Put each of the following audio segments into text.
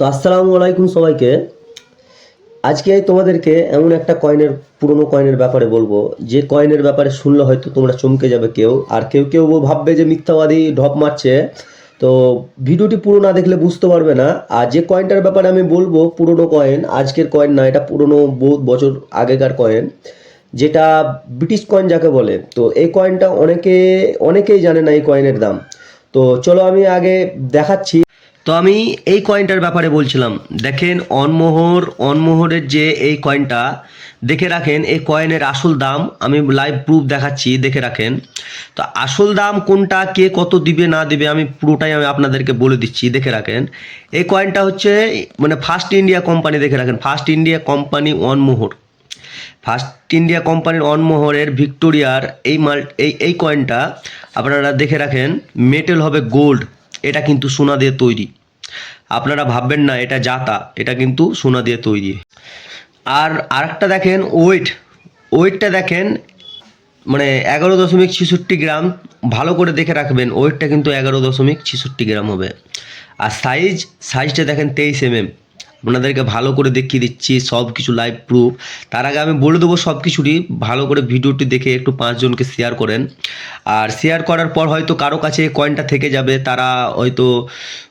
তো আসসালামু আলাইকুম সবাইকে। আজকে তোমাদেরকে এমন একটা কয়েনের, পুরনো কয়েনের ব্যাপারে বলব। যে কয়েনের ব্যাপারে শুনলে হয়তো তোমরা চমকে যাবে কেউ, আর কেউ কেউ ভাববে যে মিথ্যাবাদী ঢপ মারছে। তো ভিডিওটি পুরো না দেখলে বুঝতে পারবে না। আর যে কয়েনটার ব্যাপারে আমি বলব, পুরনো কয়েন, আজকের কয়েন না, এটা পুরনো বহুত বছর আগেকার কয়েন, যেটা ব্রিটিশ কয়েন যাকে বলে। তো এই কয়েনটা অনেকে, অনেকেই জানে না এই কয়েনের দাম। তো চলো আমি আগে দেখাচ্ছি। তো আমি এই কয়েনটার ব্যাপারে বলছিলাম। দেখেন, অনমোহর, অনমোহরের যে এই কয়েনটা দেখে রাখেন, এই কয়েনের আসল দাম, আমি লাইভ প্রুফ দেখাচ্ছি, দেখে রাখেন। তো আসল দাম কোনটা, কে কত দিবে, না দিবে, আমি পুরোটাই আমি আপনাদেরকে বলে দিচ্ছি, দেখে রাখেন। এই কয়েনটা হচ্ছে মানে ফার্স্ট ইন্ডিয়া কোম্পানি দেখে রাখেন ফার্স্ট ইন্ডিয়া কোম্পানি অনমোহর। ফার্স্ট ইন্ডিয়া কোম্পানির অনমোহরের ভিক্টোরিয়ার এই মাল এই এই কয়েনটা আপনারা দেখে রাখেন মেটেল হবে গোল্ড এটা কিন্তু সোনা দিয়ে তৈরি। আপনারা ভাববেন না, এটা জাতা, এটা কিন্তু সোনা দিয়ে তৈরি। আর আরেকটা দেখেন, ওয়েট, ওয়েটটা দেখেন মানে এগারো দশমিক ছেষট্টি গ্রাম, ভালো করে দেখে রাখবেন, ওয়েটটা কিন্তু এগারো দশমিক ছেষট্টি গ্রাম হবে। আর সাইজ সাইজটা দেখেন তেইশ এমএম আপনাদেরকে ভালো করে দেখিয়ে দিচ্ছি সব কিছু লাইভ প্রুফ তার আগে আমি বলে দেবো সব কিছুরই ভালো করে ভিডিওটি দেখে একটু পাঁচজনকে শেয়ার করেন। আর শেয়ার করার পর হয়তো কারও কাছে এই কয়েনটা থেকে যাবে, তারা হয়তো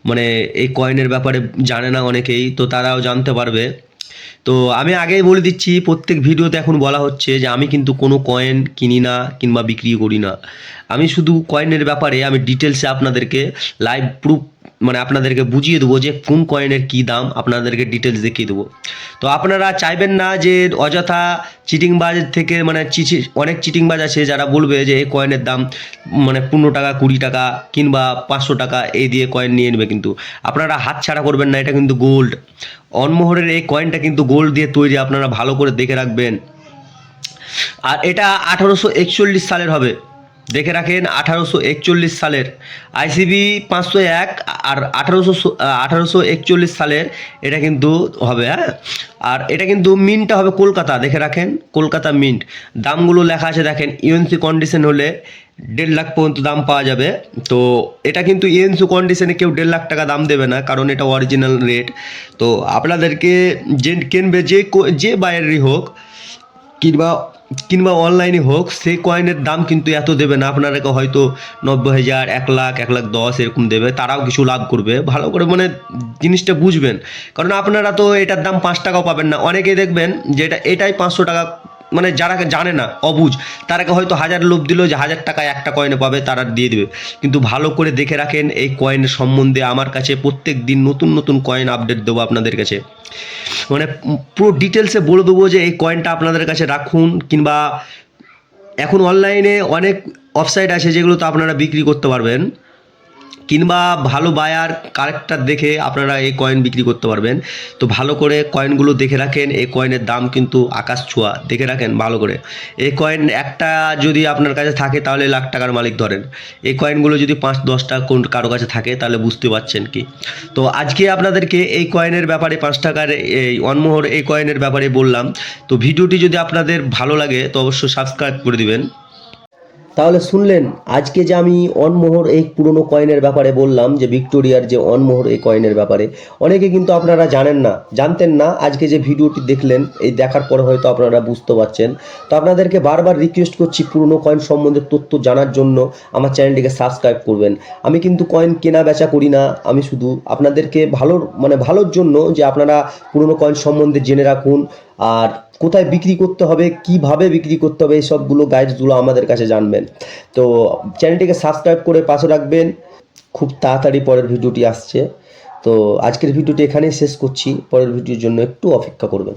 মানে এই কয়েনের ব্যাপারে জানে না অনেকেই, তো তারাও জানতে পারবে। তো আমি আগেই বলে দিচ্ছি, প্রত্যেক ভিডিওতে এখন বলা হচ্ছে যে আমি কিন্তু কোনো কয়েন কিনি না কিংবা বিক্রি করি না। আমি শুধু কয়েনের ব্যাপারে আমি ডিটেলসে আপনাদেরকে লাইভ প্রুফ মানে আপনাদেরকে বুঝিয়ে দেবো যে কোন কয়েনের কী দাম, আপনাদেরকে ডিটেলস দেখিয়ে দেবো। তো আপনারা চাইবেন না যে অযথা চিটিংবাজ থেকে মানে চিঠি অনেক চিটিংবাজ আছে যারা বলবে যে এই কয়েনের দাম মানে পনেরো টাকা, কুড়ি টাকা কিংবা পাঁচশো টাকা এই দিয়ে কয়েন নিয়ে নেবে কিন্তু। আপনারা হাত ছাড়া করবেন না, এটা কিন্তু গোল্ড অনমোহরের এই কয়েনটা কিন্তু গোল্ড দিয়ে তৈরি, আপনারা ভালো করে দেখে রাখবেন। আর এটা আঠারোশো একচল্লিশ সালের হবে। দেখে রাখেন আঠারোশো একচল্লিশ সালের আইসিবি পাঁচশো এক আর আঠারোশো আঠারোশো একচল্লিশ সালের এটা কিন্তু হবে হ্যাঁ? আর এটা কিন্তু মিন্টটা হবে কলকাতা, দেখে রাখেন, কলকাতা মিন্ট। দামগুলো লেখা আছে, দেখেন ইউএনসি কন্ডিশন হলে দেড় লাখ পর্যন্ত দাম পাওয়া যাবে। তো এটা কিন্তু ইএনসি কন্ডিশনে কেউ দেড় লাখ টাকা দাম দেবে না, কারণ এটা অরিজিনাল রেট তো আপনাদেরকে যে কিনবে যে যে বাইরেরই হোক, কিংবা কিংবা অনলাইনে হোক সেই কয়েনের দাম কিন্তু এত দেবে না। আপনারাকে হয়তো নব্বই হাজার, এক লাখ এক লাখ দশ এরকম দেবে। তারাও কিছু লাভ করবে। ভালো করে মানে জিনিসটা বুঝবেন। কারণ আপনারা তো এটার দাম পাঁচ টাকাও পাবেন না। অনেকেই দেখবেন যে এটা এটাই পাঁচশো টাকা মানে যারা জানে না, অবুঝ, তারাকে হয়তো হাজার লোভ দিল যে হাজার টাকায় একটা কয়েনে পাবে, তারা দিয়ে দেবে। কিন্তু ভালো করে দেখে রাখেন, এই কয়েনের সম্বন্ধে আমার কাছে প্রত্যেক দিন নতুন নতুন কয়েন আপডেট দেবো আপনাদের কাছে। মানে পুরো ডিটেলসে বলে দেবো যে এই কয়েনটা আপনাদের কাছে রাখুন, কিংবা এখন অনলাইনে অনেক ওয়েবসাইট আছে যেগুলো তো আপনারা বিক্রি করতে পারবেন। কিংবা ভালো বায়ার কারেক্টার দেখে আপনারা এই কয়েন বিক্রি করতে পারবেন। তো ভালো করে কয়েনগুলো দেখে রাখেন, এই কয়েনের দাম কিন্তু আকাশ ছোঁয়া, দেখে রাখেন ভালো করে। এই কয়েন একটা যদি আপনার কাছে থাকে তাহলে লাখ টাকার মালিক ধরেন। এই কয়েনগুলো যদি পাঁচ দশটা কোন কারও কাছে থাকে তাহলে বুঝতে পারছেন কি। তো আজকে আপনাদেরকে এই কয়েনের ব্যাপারে পাঁচ টাকার এই অনমোহর এই কয়েনের ব্যাপারে বললাম। তো ভিডিওটি যদি আপনাদের ভালো লাগে তো অবশ্যই সাবস্ক্রাইব করে দিবেন। তাহলে শুনলেন, আজকে যে আমি অনমোহর এই পুরনো কয়েনের ব্যাপারে বললাম, যে ভিক্টোরিয়ার যে অনমোহর এই কয়েনের ব্যাপারে, অনেকে কিন্তু আপনারা জানেন না, জানতেন না, আজকে যে ভিডিওটি দেখলেন, এই দেখার পরে হয়তো আপনারা বুঝতে পারছেন। তো আপনাদেরকে বারবার রিকোয়েস্ট করছি পুরনো কয়েন সম্বন্ধে তথ্য জানার জন্য আমার চ্যানেলটিকে সাবস্ক্রাইব করবেন। আমি কিন্তু কয়েন কেনা বেচা করি না, আমি শুধু আপনাদেরকে ভালোর মানে ভালোর জন্য যে আপনারা পুরনো কয়েন সম্বন্ধে জেনে রাখুন, আর কোথায় বিক্রি করতে হবে, কীভাবে বিক্রি করতে হবে এই সবগুলো গাইডসগুলো আমাদের কাছে জানবেন। তো চ্যানেলটিকে সাবস্ক্রাইব করে পাশে রাখবেন। খুব তাড়াতাড়ি পরের ভিডিওটি আসছে। তো আজকের ভিডিওটি এখানেই শেষ করছি। পরের ভিডিওর জন্য একটু অপেক্ষা করবেন।